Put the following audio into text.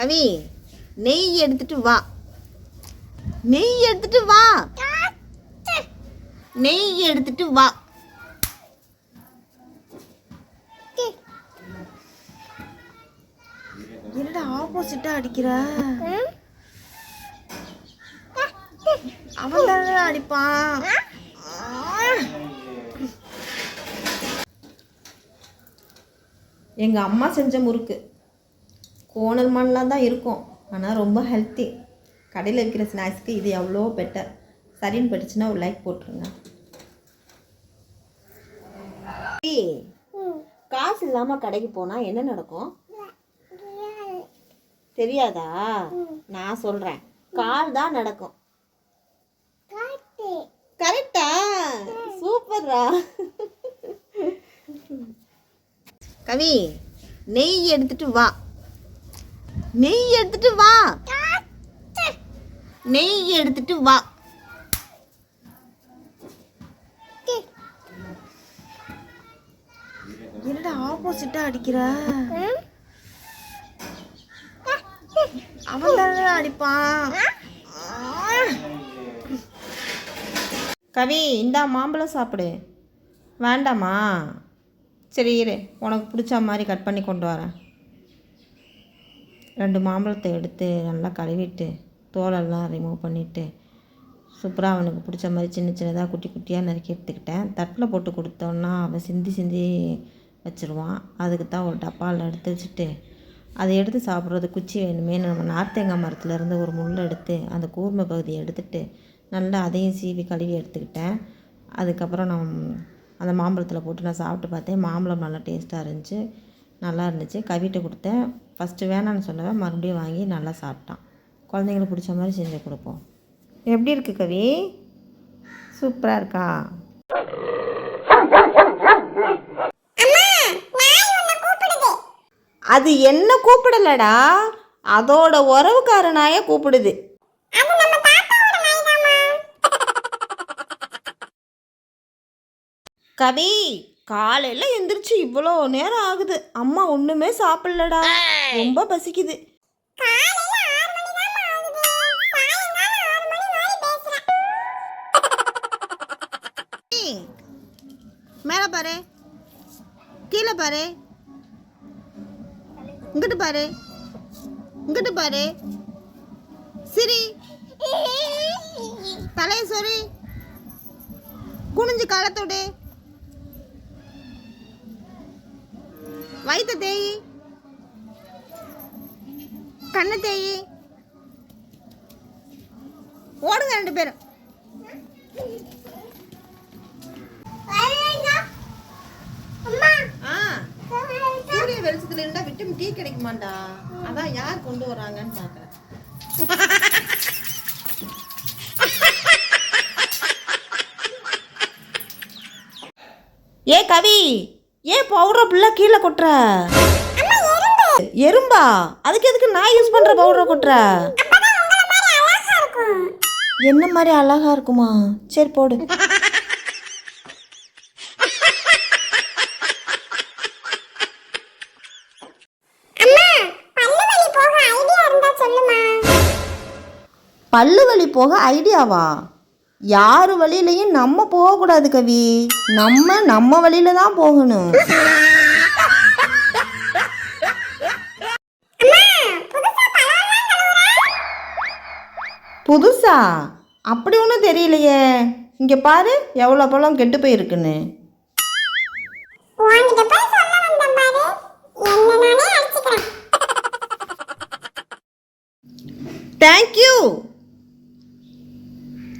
கவி நெய் எடுத்துட்டு வா. நெய் எடுத்துட்டு வா. நெய் எடுத்துட்டு வா. என்னடா ஆப்போசிட்டா அடிக்கிற? அவன் தானே அடிப்பான். எங்கள் அம்மா செஞ்ச முறுக்கு. கோணல் மண்ணெலாம் தான் இருக்கும். ஆனால் ரொம்ப ஹெல்த்தி கடையில் விற்கிற ஸ்நாக்ஸ்க்கு இது எவ்வளோ பெட்டர் சரின்னு பட்டுச்சுன்னா ஒரு லைக் போட்டுருங்க. காசு இல்லாமல் கடைக்கு போனால் என்ன நடக்கும்? தெரியாதா? நான் சொல்கிறேன் கால் தான் நடக்கும். கரெக்டா சூப்பர்ரா. கவி நெய் எடுத்துட்டு வா. நெய் எடுத்துட்டு வா. நெய் எடுத்துட்டு வா. என்னடா ஆப்போசிட்டா அடிக்கிற? அவன் தானே அடிப்பான். கவி இந்தா மாம்பழம் சாப்பிடு. வேண்டாமா? சரி இரு. உனக்கு பிடிச்ச மாதிரி கட் பண்ணி கொண்டு வரேன். ரெண்டு மாம்பழத்தை எடுத்து நல்லா கழுவிட்டு தோலெல்லாம் ரிமூவ் பண்ணிவிட்டு சூப்பராக அவனுக்கு பிடிச்ச மாதிரி சின்ன சின்னதாக குட்டி குட்டியாக நறுக்கி எடுத்துக்கிட்டேன். தட்டில் போட்டு கொடுத்தோன்னா அவன் சிந்தி சிந்தி வச்சுருவான். அதுக்கு தான் ஒரு டப்பாவில் எடுத்து வச்சுட்டு அதை எடுத்து சாப்பிட்றது குச்சி வேணுமே. நம்ம நார்த்தேங்காய் மரத்துலேருந்து ஒரு முள் எடுத்து அந்த கூர்மை பகுதியை எடுத்துட்டு நல்லா அதையும் சீவி கழுவி எடுத்துக்கிட்டேன். அதுக்கப்புறம் நான் அந்த மாம்பழத்தில் போட்டு நான் சாப்பிட்டு பார்த்தேன். மாம்பழம் நல்லா டேஸ்ட்டாக இருந்துச்சு. நல்லா இருந்துச்சு கவிட்ட கொடுத்தேன். ஃபஸ்ட்டு வேணான்னு சொன்னவன் மறுபடியும் வாங்கி நல்லா சாப்பிட்டான். குழந்தைங்களுக்கு பிடிச்ச மாதிரி செஞ்சு கொடுப்போம். எப்படி இருக்கு கவி? சூப்பராக இருக்கா? அது என்ன கூப்பிடலடா? அதோட உறவுக்கார நாய கூப்பிடுது கவி காலையில் எந்திரிச்சு இவ்வளோ நேரம் ஆகுது. அம்மா ஒன்றுமே சாப்பிடலடா. ரொம்ப பசிக்குது. மேலே பாரு. கீழே பாரு. இங்கிட்டு பாரு. இங்கிட்டு பாரு. சிரி. தலைய சொரி. குனிஞ்சு காலத்தோடு வயிற்று தேயி. கண்ணை தேயி. ஓடுங்க ரெண்டு பேரும். சூரிய வெளிச்சத்துல இருந்தா விட்டமின் டீ கிடைக்குமாண்டா. அதான் யார் கொண்டு வராங்கன்னு பாக்குறேன். ஏ கவி. ஏன் பவுடர் ஃபுல்லாக கீழே கொட்டுற? எறும்பா. அதுக்கு எதுக்கு நான் யூஸ் பண்ற பவுடர் கொட்டுற? என்ன மாதிரி அழகா இருக்குமா? சரி போடு. பல்லு வலி போக ஐடியாவா யார் வழியிலையும் நம்ம போகக்கூடாது கவி. நம்ம நம்ம வழியில தான் போகணும் புதுசா அப்படி ஒன்றும் தெரியலையே. இங்கே பாரு எவ்வளோ பழம் கெட்டு போயிருக்குன்னு. தேங்க்யூ